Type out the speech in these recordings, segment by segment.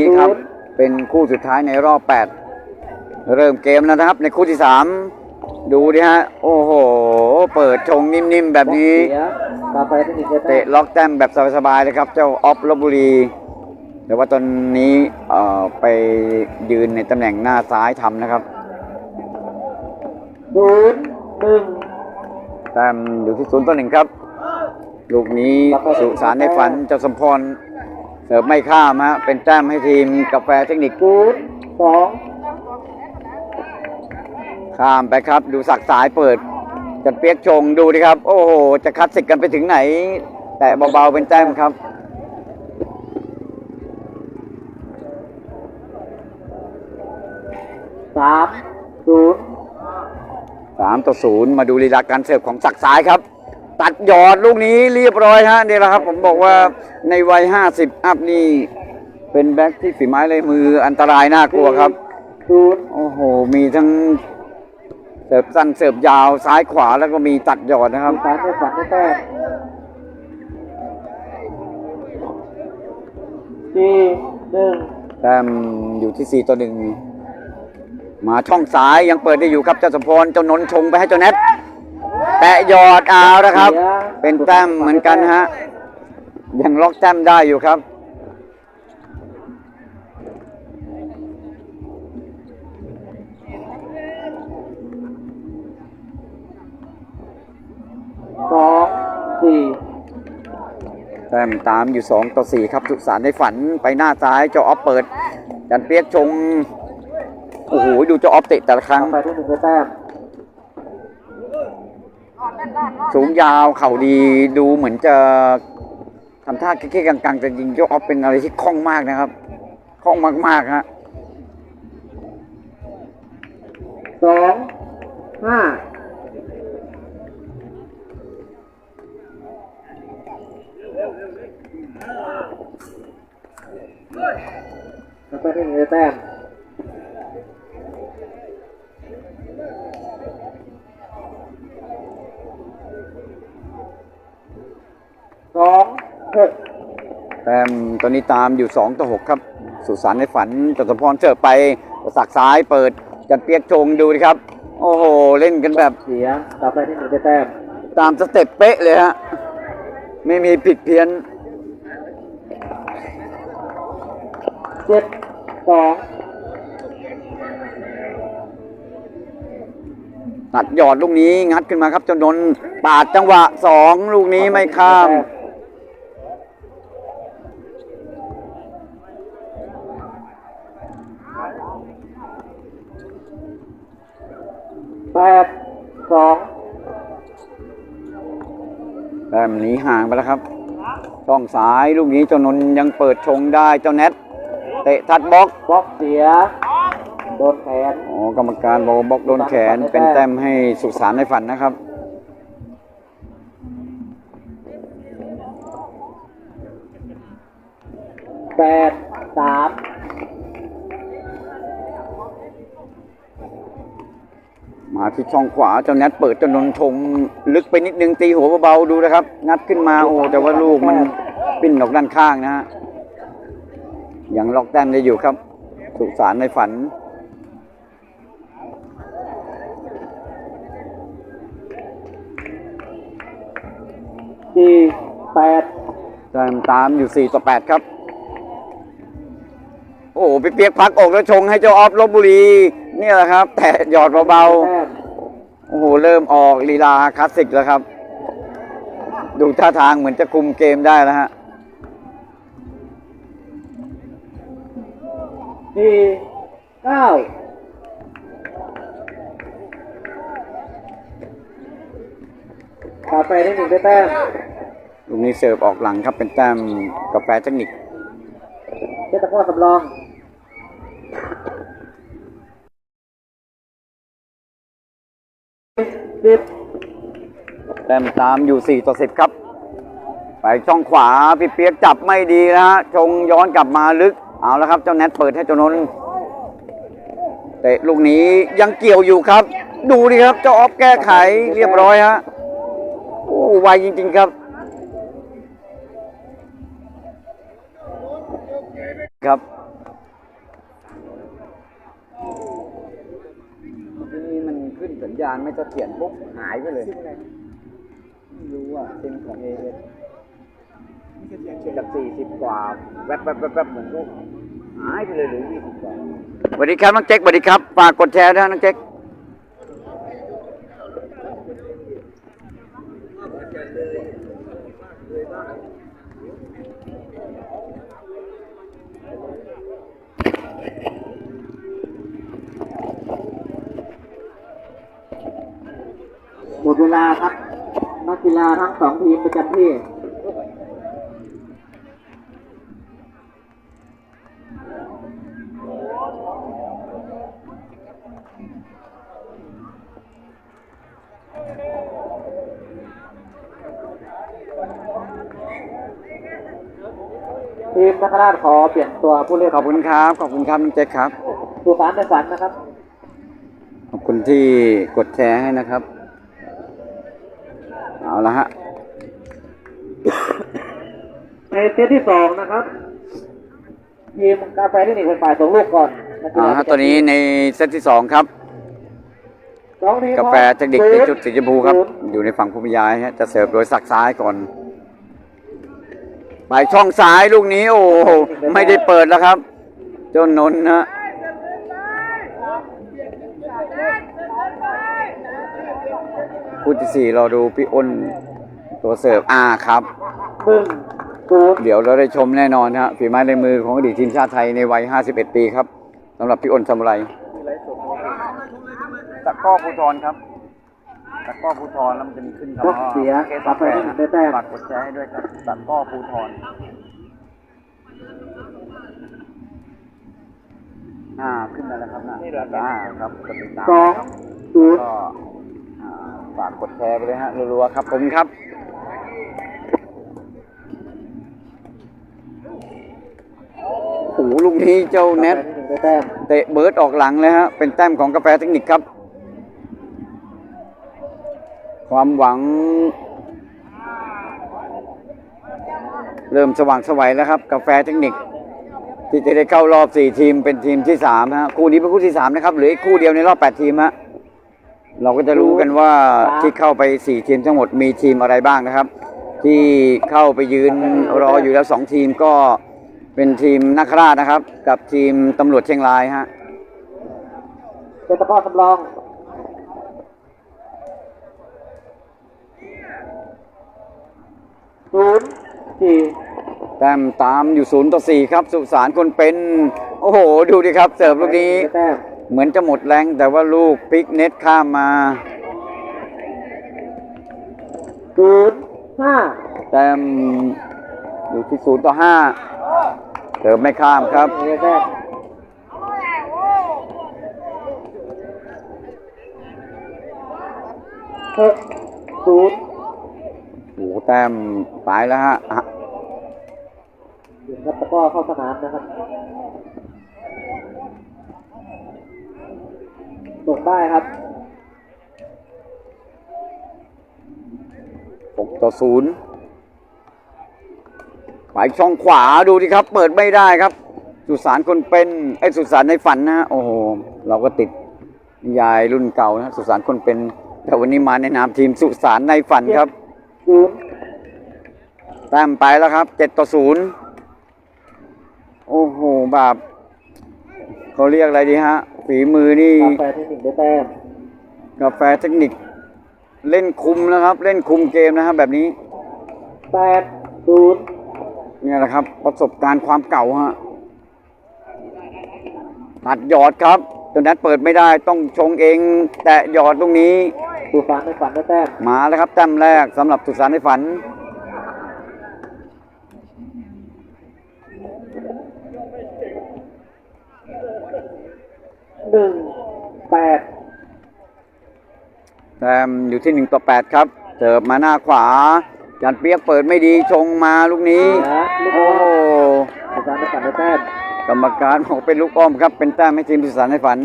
นี่ครับ เป็นคู่สุดท้ายในรอบ 8 เริ่มเกมแล้วนะครับ ในคู่ที่ 3 ดูดิฮะ โอ้โห เปิดชงนิ่มๆ แบบนี้เสียกาแฟเทคนิคได้แต้เตะมล็อกแต้มแบบสบายๆเลยครับ เจ้าออฟลบบุรี แต่ว่าตอนนี้เอ่อไปยืนในตำแหน่งหน้าซ้ายทำนะครับศูนย์หนึ่งแต้มอยู่ที่ศูนย์ต่อหนึ่งครับ ลูกนี้สุสานในฝันเจ้าสมพร เสิร์ฟไม่ข้ามฮะเป็นแต้มให้ทีมกาแฟเทคนิคศูนย์สองข้ามไปครับดูสักสายเปิดจัดเปียกชงดูดิครับ โอ้โหจะคัดสิกกันไปถึงไหน แต่เบาๆเป็นแต้มครับสามศูนย์สามต่อศูนย์มาดูลีลาการเสิร์ฟของสักสายครับ ตัดหยอดลูกนี้เรียบร้อยฮะนี่แหละครับ ผมบอกว่าในวัย 50 อัพนี่ เป็นแบ็คที่ฝีไม้ลายมืออันตรายน่ากลัวครับโอ้โห มีทั้งเสิร์ฟสั้นเสิร์ฟยาวซ้ายขวาแล้วก็มีตัดหยอดนะครับสุสานในฝันได้แต้มสี่หนึ่งแต้มอยู่ที่ 4 ต่อหนึ่งมาช่องซ้ายยังเปิดได้อยู่ครับเจ้าสมพรเจ้านนท์ชงไปให้เจ้าแนท แตะหยอดเอาแล้วครับ เป็นแต้มเหมือนกันฮะ ยังล็อกแต้มได้อยู่ครับ สองสี่แต้มตามอยู่ 2 ต่อ 4 ครับสุสานในฝันไปหน้าซ้ายเจ้าออฟเปิด จันเปียกชง โอ้โห ดูเจ้าออฟเตะแต่ละครั้งกาแฟเทคนิคได้แต้ม สูงยาวเข่าดีดูเหมือนจะทำท่าเก๊กๆกังๆแต่จริงๆเจ้าออฟเป็นอะไรที่คล่องมากนะครับคล่องมากๆฮะสองห้าแล้วก็ที่หนึ่งได้แต้ม แต้มตอนนี้ตามอยู่ 2 ต่อ 6 ครับ สุสานในฝันจตุพรเสิร์ฟไปสักซ้ายเปิดจันเปียกชงดูดิครับ โอ้โห เล่นกันแบบเสียกาแฟที่หนึ่งได้แต้มตามสเต็ปเป๊ะเลยฮะ ไม่มีผิดเพี้ยนเจ็ดสองตัดหยอดลูกนี้งัดขึ้นมาครับจนนนท์ปาดจังหวะ2ลูกนี้ไม่ข้าม ดสองแต้มหนีห่างไปแล้วครับช่องซ้ายลูกนี้เจ้านนท์ยังเปิดชงได้เจ้าแนทเตะทัดบล็อกบล็อกเสียโดนแขนอ๋อกรรมการบอกว่าบล็อกโดนแขนเป็นแต้มให้สุสานในฝันนะครับ แปดสาม มาที่ช่องขวาเจ้าแนทเปิดเจ้านนท์ชงลึกไปนิดนึงตีหัวเบาๆดูนะครับ งัดขึ้นมาโอ้แต่ว่าลูกมันปิ้นออกด้านข้างนะฮะยังล็อกแต้มได้อยู่ครับ สุสานในฝันสี่แปดแต้มตามอยู่4ต่อ8ครับ โอ้โหพี่เปียกพักอกแล้วชงให้เจ้าออฟลบบุรี เนี่ยแหละครับ แต่หยอดเบาแต้มๆโอ้โหเริ่มออกลีลาคลาสสิกแล้วครับ ดูท่าทางเหมือนจะคุมเกมได้แล้วฮะสี่เก้ากาแฟที่หนึ่งได้แต้มลูกนี้เสิร์ฟออกหลังครับเป็นแต้มกาแฟเทคนิคเจตะพ่อสำรอง สิบแต้มตามอยู่4ต่อ10ครับ ไปช่องขวาพี่เปียกจับไม่ดีนะฮะชงย้อนกลับมาลึกเอาแล้วครับเจ้าแนทเปิดให้เจ้านนท์เตะลูกนี้ยังเกี่ยวอยู่ครับ ดูดิครับเจ้าออฟแก้ไขเรียบร้อยฮะโอ้ไวจริง ๆครับ ครับ ญาณไม่เสถียรปุ๊บหายไปเลยซิมอะไรไม่รู้อะซิมของเอเอนี่คือเสียงเฉยจากสี่สิบกว่า แวบแวบแวบแวบเหมือนก็หายไปเลยเหรือยี่สิบกว่าสวัสดีครับน้องเจ๊กสวัสดีครับฝากกดแชร์ด้วยนะน้องเจ๊ก หมด เวลาครับนักกีฬาทั้งสองทีมประจำที่ทีมนักราชขอเปลี่ยนตัวผู้เล่นขอบคุณครับ ขอบคุณครับน้องเจ๊กครับ สุสานในฝันนะครับ ขอบคุณที่กดแชร์ให้นะครับ เอาละฮะ ในเซตที่สองนะครับทีมกาแฟที่หนึ่งเป็นฝ่ายส่งลูกก่อนนักกีเอาฬาละฮะตัวนี้ในเซตที่สองครับ สองทีมกาแฟเทคนิคในจุดสีชมพูครับศูนย์อยู่ในฝั่งผู้บรรยายฮะจะเสิร์ฟโดยสักซ้ายก่อน ไปช่องซ้ายลูกนี้ โอ้โหไม่ได้เปิดแล้วครับ เจ้านนท์นะ คู่ที่สี่เราดูพี่อ้นตัวเสิร์ฟอ่าครับหนึ่งศูนย์เดี๋ยวเราได้ชมแน่นอนฮะฝีไม้ลายมือของอดีตทีมชาติไทยในวัย 51 ปีครับสำหรับพี่อ้นสมุไรตะกร้อภูทรครับตะกร้อภูทรแล้วมันจะมีขึ้นคำยว่ากเสียเคสกาแฟที่หนึ่งได้แต้มฝากกดแชร์ให้ด้วยครับตะกร้อภูทรอ่าขึ้นมาแล้วครับนะนี่แหละอ่าครับกดติดตามสองศูนย์ก็อ่ากกดแชร์ไปเลยฮะรัวๆครับผมครับโอ้โหลูกนี้เจ้าเน็ตเตะเบิร์ดออกหลังเลยฮะเป็นแต้มของกาแฟเทคนิคครับ ความหวัง เริ่มสว่างสวัยแล้วครับ กาแฟเทคนิค ที่จะได้เข้ารอบ 4 ทีมเป็นทีมที่3ฮะคู่นี้เป็นคู่ที่ 3 นะครับเหลืออีกคู่เดียวในรอบ 8 ทีมฮะ เราก็จะรู้กันว่าที่เข้าไป 4 ทีมทั้งหมดมีทีมอะไรบ้างนะครับ ที่เข้าไปยืนรออยู่แล้ว 2 ทีมก็เป็นทีมนักราชนะครับ กับทีมตำรวจเชียงรายฮะเป็นตะกร้อสำรองศูนย์สี่แต้มตามอยู่ศูนย์ต่อสี่ครับ สุสานคนเป็น โอ้โห ดูดิครับ เสิร์ฟลูกนี้ได้แต้ม เหมือนจะหมดแรงแต่ว่าลูกพลิกเน็ตข้ามมาศูนย์ห้าแต้มอยู่ที่ศูนย์ต่อห้าเสิร์ฟไม่ข้ามครับได้แต้มหกศูนย์โอ้โหแต้มไปแล้วฮะอะถึงครับตะกร้อเข้าสนามนะครับ ส่งได้ครับหกต่อศูนย์ไปช่องขวาดูดิครับ เปิดไม่ได้ครับ สุสานคนเป็นไอ้สุสานในฝันนะฮะโอ้โหเราก็ติดนิยายรุ่นเก่านะสุสานคนเป็น แต่วันนี้มาในนามทีมสุสานในฝันครับแต้มไปแล้วครับเจ็ดต่อศูนย์โอ้โหแบบเขาเรียกอะไรดีฮะฝีมือนี่กาแฟที่หนึ่งได้แต้มกาแฟเทคนิค เล่นคุมนะครับ เล่นคุมเกมนะครับแบบนี้แปดศูนย์เนี่ยแหละครับ ประสบการณ์ความเก่าฮะตัดหยอดครับจนนัดเปิดไม่ได้ต้องชงเอง แต่หยอดตรงนี้สุสานในฝันได้แต้มมาแล้วครับแต้มแรกสำหรับสุสานในฝัน หนึ่งแปดแต้มอยู่ที่หนึ่งต่อแปดครับเสิร์ฟมาหน้าขวา จันเปียกเปิดไม่ดีชงมาลูกนี้เหลือลูกโอ้อ้อมสุสานในฝันได้แต้มกรรมการบอกเป็นลูกอ้อมครับ เป็นแต้มให้ทีมสุสานในฝัน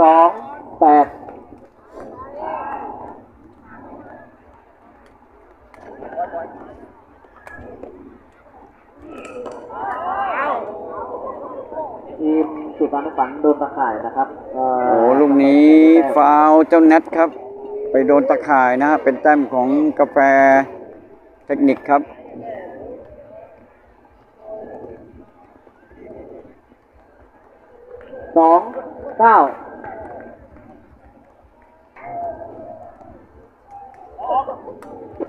สองแปด สุสานในฝันโดนตะข่ายนะครับเอ่อโอ้ลูกนี้ฟาวล์เจ้าแนทครับ ไปโดนตะข่ายนะฮะเป็นแต้มของกาแฟเทคนิคครับสองเก้า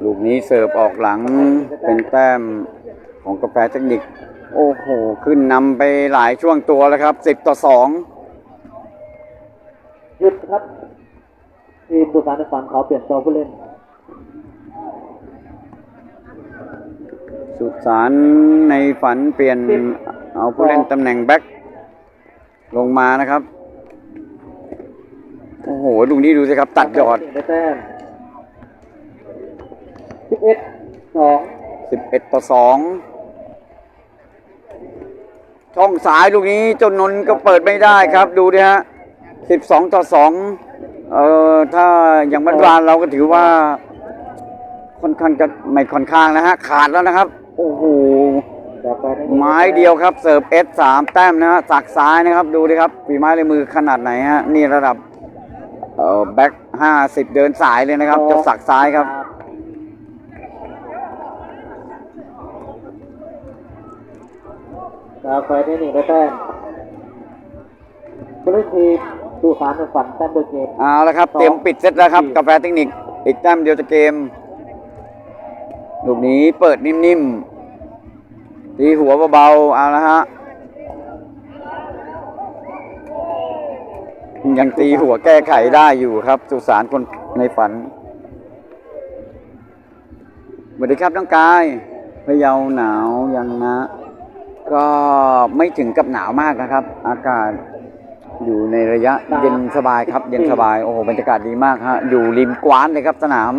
ลูกนี้เสิร์ฟออกหลังเป็นแต้ม ของกาแฟเทคนิค โอ้โห ขึ้นนำไปหลายช่วงตัวแล้วครับ10ต่อหยุดครับ ทีมสุสานในฝันขอเปลี่ยนตัวผู้เล่น2สุดสารในฝันเปลี่ยนเอาผู้เล่นตำแหน่งแบ็คลงมานะครับ โอ้โหลูกนี้ดูสิครับ ตัดยอดได้แต้มสิบเอ็ดสอง11ต่อ2 ช่องสายลูกนี้เจ้านนก็เปิดไม่ได้ครับดูดิฮะ12ต่อ2เอ่อถ้าอย่างบ้านรานเราก็ถือว่าค่อนข้างจะไม่ค่อนข้างนะฮะขาดแล้วนะครับโอ้โหไม้เดียวครับเสิร์ฟเอสสามแต้มนะฮะสักซ้ายนะครับดูดิครับฝีไม้ลายมือขนาดไหนฮะนี่ระดับเอ่อแบ็คห้าสิบเดินสายเลยนะครับจะสักซ้ายครับ ต่อไปนี่นี่ได้แต้มผู้เล่นทีมสุสานในฝันแต้มโดยเกมเอาละครับ เตรียมปิดเซตแล้วครับ กาแฟเทคนิค อีกแต้มเดียวจะเกม ลูกนี้เปิดนิ่มๆ ตีหัวเบาๆ เอาละฮะ ยังตีหัวแก้ไขได้อยู่ครับ สุสานคนในฝันสวัสดีครับน้องกายพะเยาหนาวยังนะ ก็ไม่ถึงกับหนาวมากนะครับ อากาศอยู่ในระยะเย็นสบายครับ เย็นสบายโอ้โหบรรยากาศดีมากฮะอยู่ริมกว้านเลยครับสนาม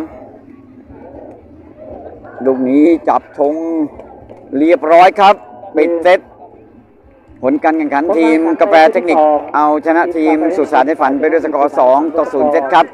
ลูกนี้จับธงเรียบร้อยครับปิดเซตผลการแข่งขันทีมกาแฟเทคนิค เอาชนะทีมสุสานในฝันไปด้วยสกอร์2ต่อ0เซตครับ